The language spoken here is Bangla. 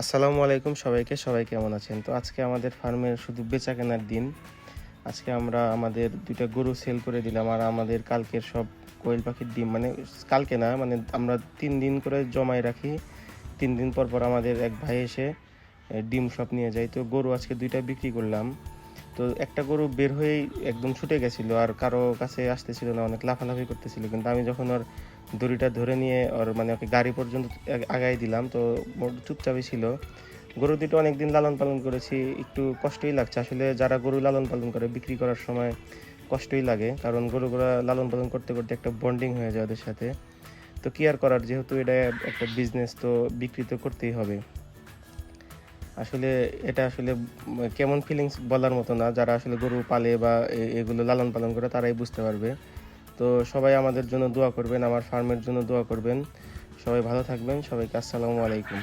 আসসালামু আলাইকুম সবাইকে, সবাই কেমন আছেন? তো আজকে আমাদের ফার্মের শুধু বেচা কেনার দিন। আজকে আমরা আমাদের দুইটা গরু সেল করে দিলাম আর আমাদের কালকের সব কোয়েল পাখির ডিম। মানে কালকে না মানে আমরা তিন দিন করে জমায় রাখি। তিন দিন পর পর আমাদের এক ভাই এসে ডিম সব নিয়ে যায়। তো গরু আজকে দুইটা বিক্রি করলাম। তো একটা গরু বের হয়েই একদম ছুটে গেছিল আর কারও কাছে আসতেছিল না, অনেক লাফালাফি করতেছিল। কিন্তু আমি যখন ওর দড়িটা ধরে নিয়ে ওর মানে ওকে গাড়ি পর্যন্ত আগ- আগাই দিলাম, তো চুপচাপই ছিল। গরু দুটো অনেকদিন লালন পালন করেছি, একটু কষ্টই লাগছে। আসলে যারা গরু লালন পালন করে, বিক্রি করার সময় কষ্টই লাগে, কারণ গরুগুলা লালন পালন করতে করতে একটা বন্ডিং হয়ে যায় ওদের সাথে। তো কি আর করার, যেহেতু এটা একটা বিজনেস তো বিক্রি তো করতেই হবে। আসলে এটা আসলে কেমন ফিলিংস বলার মতো না, যারা আসলে গরু পালে বা এগুলো লালন পালন করে, তারাই বুঝতে পারবে। তো সবাই আমাদের জন্য দোয়া করবেন, আমার ফার্মের জন্য দোয়া করবেন। সবাই ভালো থাকবেন, সবাইকে আসসালামু আলাইকুম।